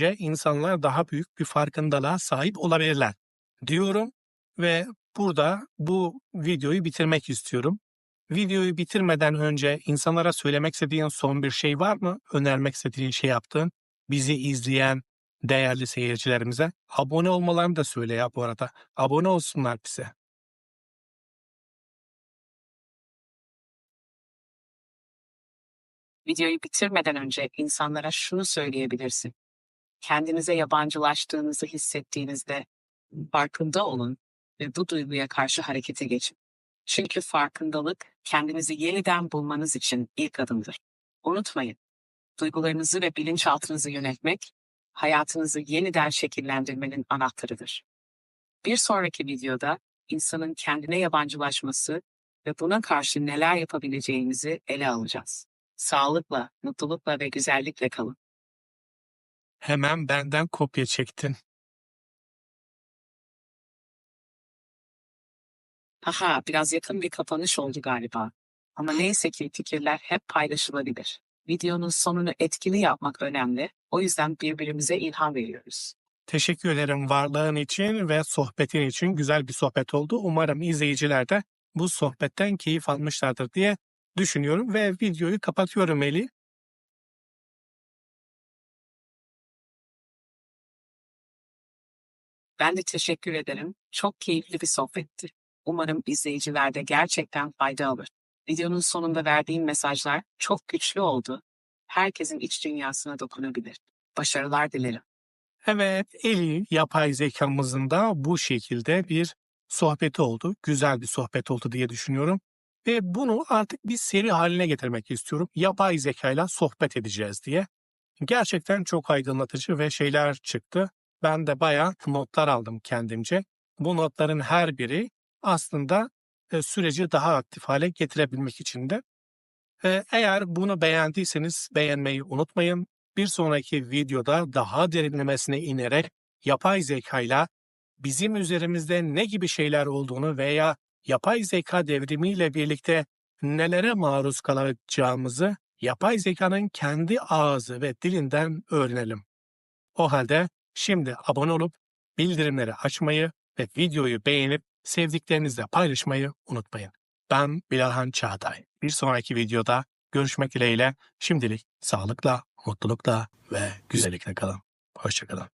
insanlar daha büyük bir farkındalığa sahip olabilirler diyorum ve burada bu videoyu bitirmek istiyorum. Videoyu bitirmeden önce insanlara söylemek istediğin son bir şey var mı? Önermek istediğin şey yaptığın, bizi izleyen değerli seyircilerimize abone olmalarını da söyle ya bu arada. Abone olsunlar bize. Videoyu bitirmeden önce insanlara şunu söyleyebilirsin. Kendinize yabancılaştığınızı hissettiğinizde farkında olun ve bu duyguya karşı harekete geçin. Çünkü farkındalık kendinizi yeniden bulmanız için ilk adımdır. Unutmayın, duygularınızı ve bilinçaltınızı yönetmek, hayatınızı yeniden şekillendirmenin anahtarıdır. Bir sonraki videoda insanın kendine yabancılaşması ve buna karşı neler yapabileceğimizi ele alacağız. Sağlıkla, mutlulukla ve güzellikle kalın. Hemen benden kopya çektin. Haha, biraz yakın bir kapanış oldu galiba. Ama neyse ki fikirler hep paylaşılabilir. Videonun sonunu etkili yapmak önemli. O yüzden birbirimize ilham veriyoruz. Teşekkür ederim varlığın için ve sohbetin için güzel bir sohbet oldu. Umarım izleyiciler de bu sohbetten keyif almışlardır diye düşünüyorum ve videoyu kapatıyorum Eli. Ben de teşekkür ederim. Çok keyifli bir sohbetti. Umarım izleyiciler de gerçekten fayda alır. Videonun sonunda verdiğim mesajlar çok güçlü oldu. Herkesin iç dünyasına dokunabilir. Başarılar dilerim. Evet, Eli yapay zekamızın da bu şekilde bir sohbeti oldu. Güzel bir sohbet oldu diye düşünüyorum. Ve bunu artık bir seri haline getirmek istiyorum. Yapay zekayla sohbet edeceğiz diye. Gerçekten çok aydınlatıcı ve şeyler çıktı. Ben de bayağı notlar aldım kendimce. Bu notların her biri aslında e, süreci daha aktif hale getirebilmek için de. E, eğer bunu beğendiyseniz beğenmeyi unutmayın. Bir sonraki videoda daha derinlemesine inerek yapay zekayla bizim üzerimizde ne gibi şeyler olduğunu veya yapay zeka devrimiyle birlikte nelere maruz kalacağımızı yapay zekanın kendi ağzı ve dilinden öğrenelim. O halde şimdi abone olup bildirimleri açmayı ve videoyu beğenip sevdiklerinizle paylaşmayı unutmayın. Ben Bilalhan Çağatay. Bir sonraki videoda görüşmek dileğiyle şimdilik sağlıkla, mutlulukla ve güzellikle kalın. Hoşçakalın.